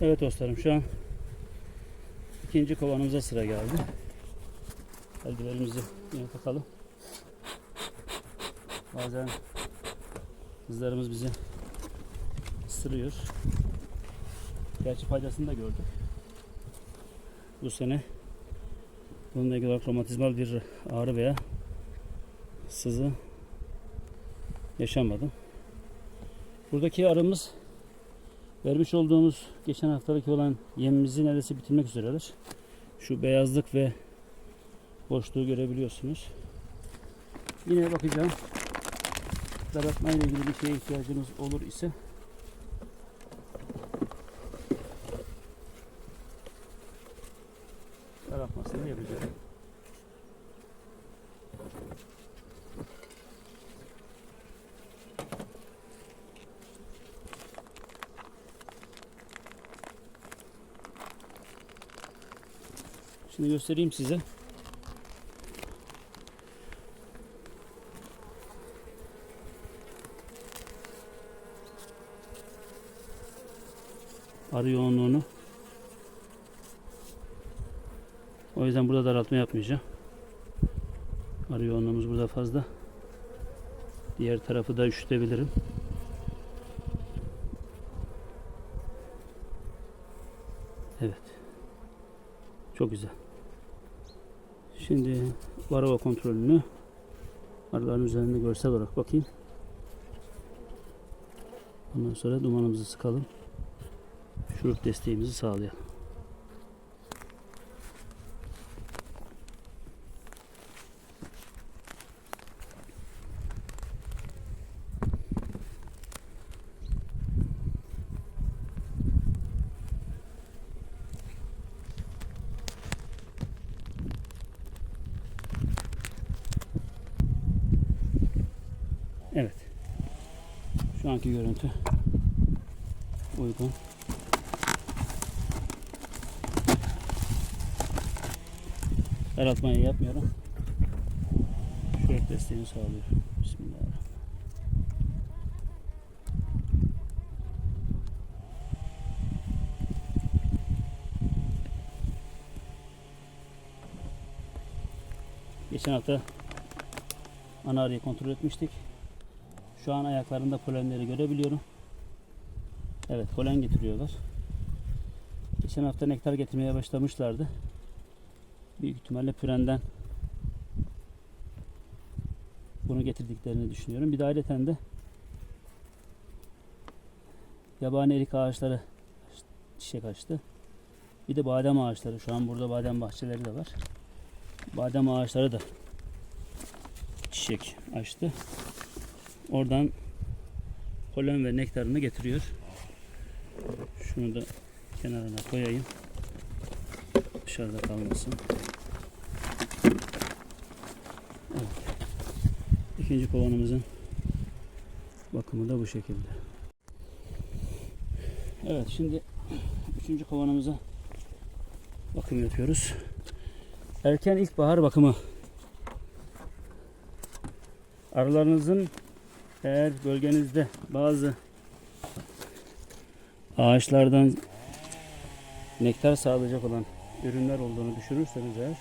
Evet dostlarım şu an ikinci kovanımıza sıra geldi. Eldivenimizi yine takalım. Bazen kızlarımız bizi ısırıyor. Gerçi faydasını da gördük. Bu sene bununla ilgili olarak romatizmal bir ağrı veya sızı yaşamadım. Buradaki arımız vermiş olduğumuz geçen haftalık olan yemimizi neredeyse bitirmek üzereler. Şu beyazlık ve boşluğu görebiliyorsunuz. Yine bakacağım. Daraltma ile ilgili bir şeye ihtiyacımız olur ise Şimdi göstereyim size. Arı yoğunluğunu. O yüzden burada daraltma yapmayacağım. Arı yoğunluğumuz burada fazla. Diğer tarafı da üşütebilirim. Evet. Çok güzel. Şimdi varava kontrolünü arıların üzerinde görsel olarak bakayım. Ondan sonra dumanımızı sıkalım. Şurup desteğimizi sağlayalım. Evet. Şu anki görüntü uygun. Daraltmayı yapmıyorum. Şurup desteğini sağlıyorum. Bismillahirrahmanirrahim. Geçen hafta ana arıyı kontrol etmiştik. Şu an ayaklarında polenleri görebiliyorum. Evet polen getiriyorlar. Geçen hafta nektar getirmeye başlamışlardı. Büyük ihtimalle pürenden bunu getirdiklerini düşünüyorum. Bir de ayrıca de yabani erik ağaçları çiçek açtı. Bir de badem ağaçları. Şu an burada badem bahçeleri de var. Badem ağaçları da çiçek açtı. Oradan polen ve nektarını getiriyor. Şunu da kenarına koyayım. Dışarıda kalmasın. Evet. İkinci kovanımızın bakımı da bu şekilde. Evet şimdi üçüncü kovanımıza bakım yapıyoruz. Erken ilkbahar bakımı. Arılarınızın eğer bölgenizde bazı ağaçlardan nektar sağlayacak olan ürünler olduğunu düşünürseniz eğer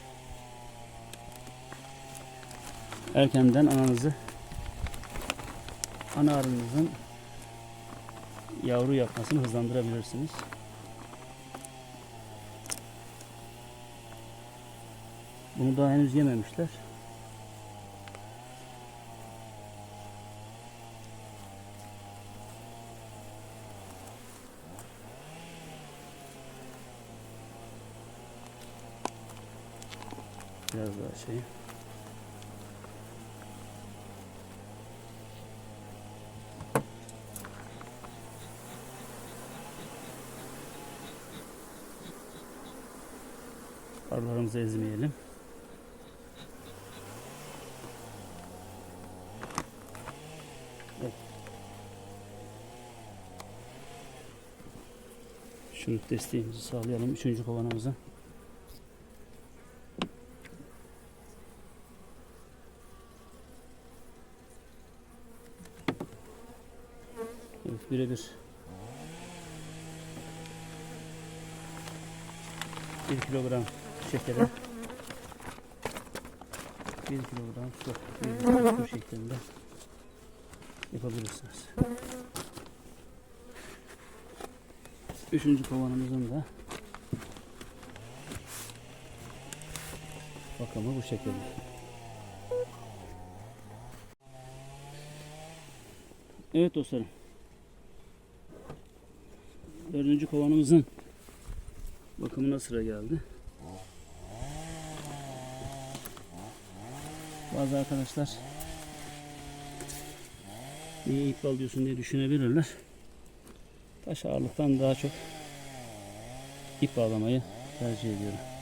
erkenden ananızı ana arınızın yavru yapmasını hızlandırabilirsiniz. Bunu daha henüz yememişler. Biraz daha şey. Arılarımızı ezmeyelim. Evet. Şunu desteğimizi sağlayalım. Üçüncü kovanımıza. Evet birebir 1 kilogram şekere 1 kilogram su, 1 litre su şeklinde yapabilirsiniz. Üçüncü kovanımızın da bakımı bu şekilde. Evet dostlarım. Dördüncü kovanımızın bakımına sıra geldi. Bazı arkadaşlar niye ip bağlıyorsun diye düşünebilirler. Taş ağırlıktan daha çok ip bağlamayı tercih ediyorum.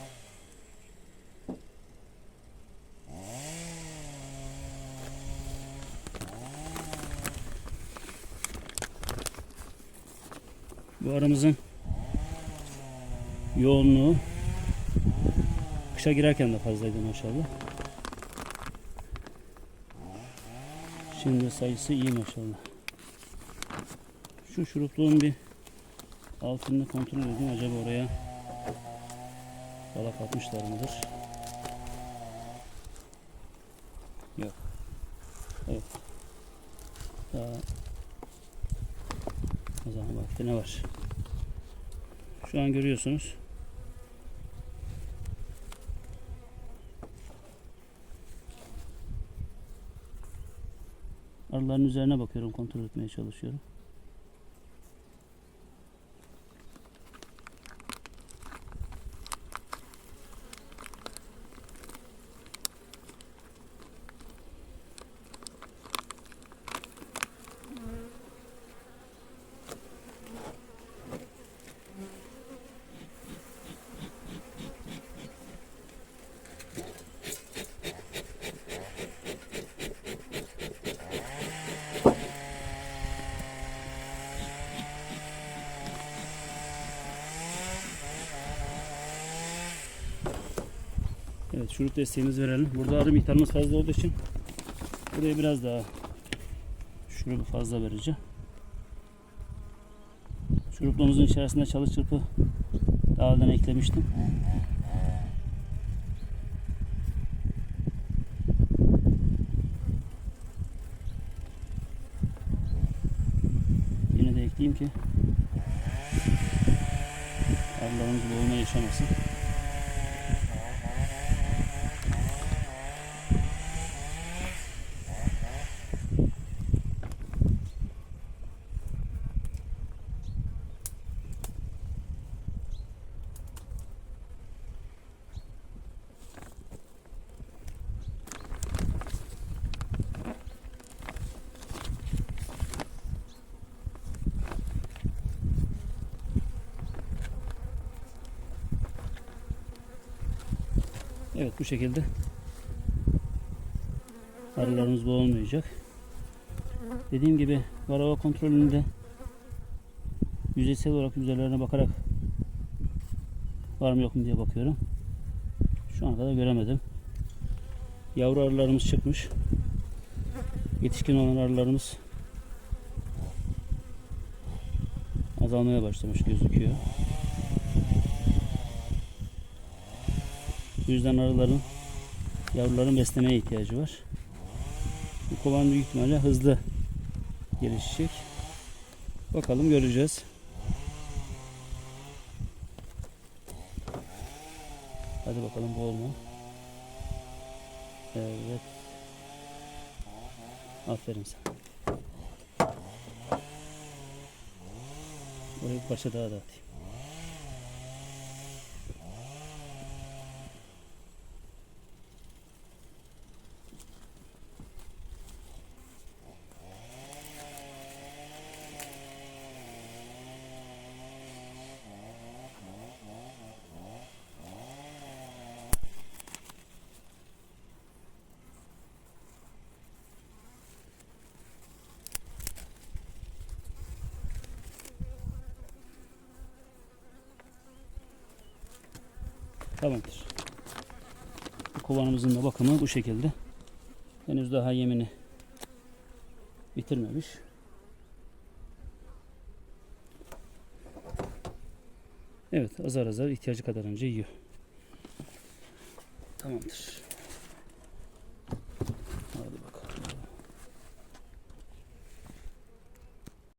Bu aramızın yoğunluğu kışa girerken de fazlaydı maşallah. Şimdi sayısı iyi maşallah. Şu şurupluğun bir altını kontrol edeyim. Acaba oraya balık atmışlar mıdır? Yok. Evet. Daha o zaman vakti ne var? Şu an görüyorsunuz. Arıların üzerine bakıyorum, kontrol etmeye çalışıyorum. Şurup desteğimizi verelim. Burada arı miktarımız fazla olduğu için buraya biraz daha şurubu fazla vereceğim. Şuruplamızın içerisinde çalı çırpı daha önceden eklemiştim. Yine de ekleyeyim ki arılarımız boğulma yaşamasın. Evet bu şekilde arılarımız boğulmayacak. Dediğim gibi varava kontrolünde yüzeysel olarak üzerlerine bakarak var mı yok mu diye bakıyorum. Şu ana kadar göremedim. Yavru arılarımız çıkmış. Yetişkin olan arılarımız azalmaya başlamış gözüküyor. Bu yüzden arıların yavruların beslemeye ihtiyacı var. Bu kovan büyük ihtimalle hızlı gelişecek. Bakalım göreceğiz. Hadi bakalım bu olma. Evet. Aferin sana. Bir parça daha dağıtayım. Tamamdır. Bu kovanımızın da bakımı bu şekilde. Henüz daha yemini bitirmemiş. Evet azar azar ihtiyacı kadar önce yiyor. Tamamdır.